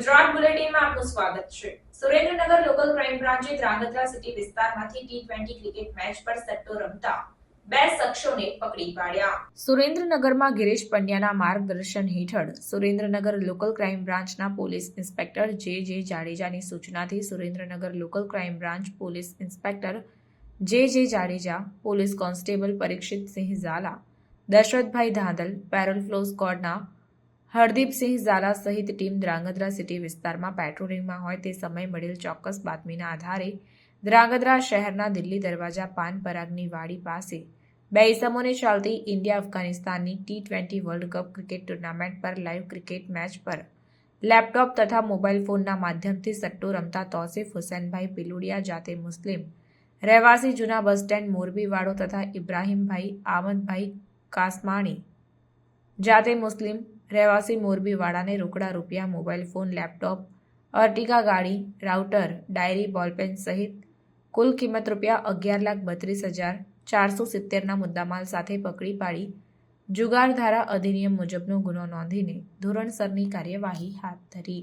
ગુજરાત બુલેટિનમાં આપનું સ્વાગત છે. સુરેન્દ્રનગર લોકલ ક્રાઇમ બ્રાન્ચે ધ્રાંગધ્રા સિટી વિસ્તારમાંથી ટી ટ્વેન્ટી ક્રિકેટ મેચ પર સટ્ટો રમતા સુરેન્દ્રનગરમાં ગિરીશ પંડ્યાના માર્ગદર્શન હેઠળ સુરેન્દ્રનગર લોકલ ક્રાઇમ બ્રાન્ચના પોલીસ ઇન્સ્પેક્ટર જે જે જાડેજાની સૂચનાથી Surendranagar local crime branch police inspector J J Jadeja, police constable Parikshit Sinh Zala, Dashrathbhai Dhandhal, parole furlough સ્કોડના Hardeep Singh Jhala સહિત ટીમ ધ્રાંગધ્રા સિટી વિસ્તારમાં પેટ્રોલિંગમાં હોય તે સમયે મળેલ ચોક્કસ બાતમીના આધારે ધ્રાંગધ્રા શહેરના દિલ્હી દરવાજા પાન પરાગની વાડી પાસે બે ઇસમોને ચાલતી India અફઘાનિસ્તાનની T twenty world cup cricket tournament પર લાઈવ ક્રિકેટ મેચ પર લેપટોપ તથા મોબાઈલ ફોનના માધ્યમથી સટ્ટો રમતા તોસીફ હુસેનભાઈ પિલુડિયા જાતે મુસ્લિમ. રહેવાસી જૂના બસ સ્ટેન્ડ મોરબીવાડો તથા ઇબ્રાહીમભાઈ, આમદભાઈ કાસમાણી જાતે મુસ્લિમ રહેવાસી મોરબીવાળાને રોકડા રૂપિયા, મોબાઈલ ફોન, લેપટોપ, અર્ટિગા ગાડી, રાઉટર, ડાયરી, બોલપેન સહિત કુલ કિંમત રૂપિયા અગિયાર લાખ બત્રીસ હજાર ચારસો સિત્તેરના મુદ્દામાલ સાથે પકડી પાડી જુગારધારા અધિનિયમ મુજબનો ગુનો નોંધીને ધોરણસરની કાર્યવાહી હાથ ધરી.